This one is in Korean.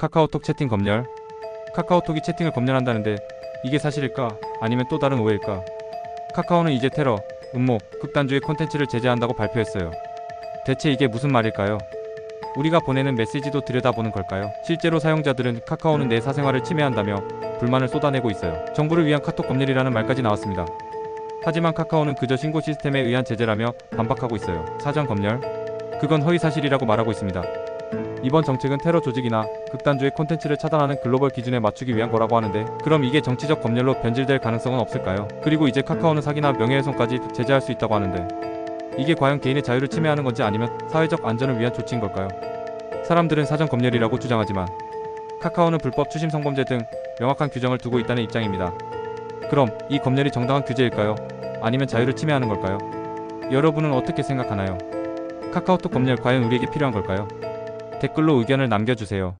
카카오톡 채팅 검열. 카카오톡이 채팅을 검열한다는데 이게 사실일까? 아니면 또 다른 오해일까? 카카오는 이제 테러, 음모, 극단주의 콘텐츠를 제재한다고 발표했어요. 대체 이게 무슨 말일까요? 우리가 보내는 메시지도 들여다보는 걸까요? 실제로 사용자들은 카카오는 내 사생활을 침해한다며 불만을 쏟아내고 있어요. 정부를 위한 카톡 검열이라는 말까지 나왔습니다. 하지만 카카오는 그저 신고 시스템에 의한 제재라며 반박하고 있어요. 사전 검열? 그건 허위 사실이라고 말하고 있습니다. 이번 정책은 테러 조직이나 극단주의 콘텐츠를 차단하는 글로벌 기준에 맞추기 위한 거라고 하는데 그럼 이게 정치적 검열로 변질될 가능성은 없을까요? 그리고 이제 카카오는 사기나 명예훼손까지 제재할 수 있다고 하는데 이게 과연 개인의 자유를 침해하는 건지 아니면 사회적 안전을 위한 조치인 걸까요? 사람들은 사전 검열이라고 주장하지만 카카오는 불법 추심 성범죄 등 명확한 규정을 두고 있다는 입장입니다. 그럼 이 검열이 정당한 규제일까요? 아니면 자유를 침해하는 걸까요? 여러분은 어떻게 생각하나요? 카카오톡 검열 과연 우리에게 필요한 걸까요? 댓글로 의견을 남겨주세요.